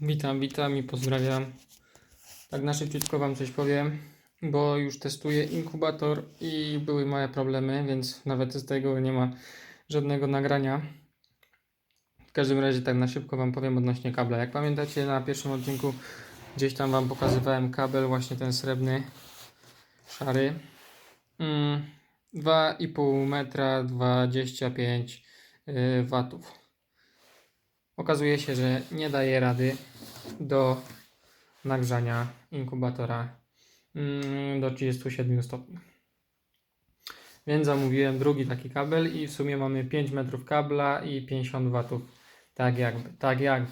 Witam, witam i pozdrawiam. Tak na szybciutko Wam coś powiem, bo już testuję inkubator i były małe problemy, więc nawet z tego nie ma żadnego nagrania. W każdym razie tak na szybko Wam powiem odnośnie kabla. Jak pamiętacie na pierwszym odcinku gdzieś tam Wam pokazywałem kabel, właśnie ten srebrny, szary. Mm, 2,5 metra, 25 y, watów. Okazuje się, że nie daje rady do nagrzania inkubatora mm, do 37 stopni. Więc zamówiłem drugi taki kabel i w sumie mamy 5 metrów kabla i 50 watów. Tak jakby, tak jakby.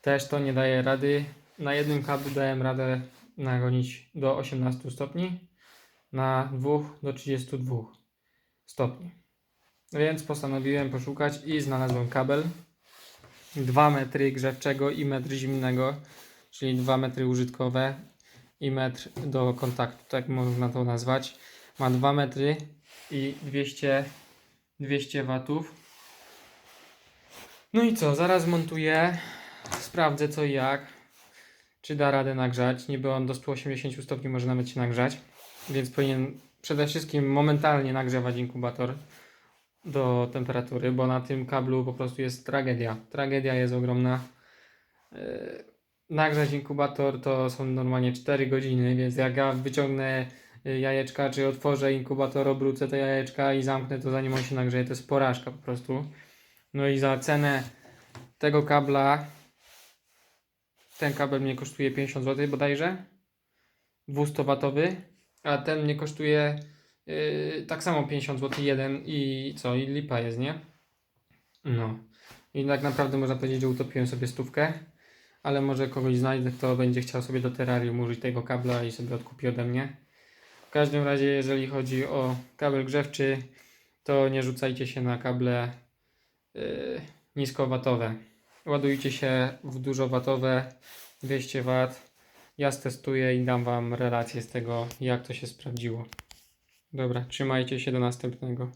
Też to nie daje rady. Na jednym kablu dałem radę nagonić do 18 stopni, na dwóch do 32 stopni. Więc postanowiłem poszukać i znalazłem kabel 2 metry grzewczego i metr zimnego, czyli 2 metry użytkowe i metr do kontaktu, tak można to nazwać. Ma 2 metry i 200, 200 watów. No i co, zaraz montuję, sprawdzę co i jak, czy da radę nagrzać. Niby on do 180 stopni może nawet się nagrzać, więc powinien przede wszystkim momentalnie nagrzewać inkubator do temperatury, bo na tym kablu po prostu jest tragedia. Tragedia jest ogromna. Yy, Nagrzać inkubator to są normalnie 4 godziny, więc jak ja wyciągnę y, jajeczka, czy otworzę inkubator, obrócę te jajeczka i zamknę to zanim on się nagrzeje, to jest porażka po prostu. No i za cenę tego kabla, ten kabel mnie kosztuje 50 zł bodajże, 200-watowy, a ten mnie kosztuje Yy, tak samo 50 zł jeden i co, i lipa jest, nie? No. I tak naprawdę można powiedzieć, że utopiłem sobie stówkę, ale może kogoś znajdę, kto będzie chciał sobie do terrarium użyć tego kabla i sobie odkupi ode mnie. W każdym razie, jeżeli chodzi o kabel grzewczy, to nie rzucajcie się na kable yy, niskowatowe. Ładujcie się w dużowatowe 200 W. Ja stestuję i dam Wam relację z tego, jak to się sprawdziło. Dobra, trzymajcie się do następnego.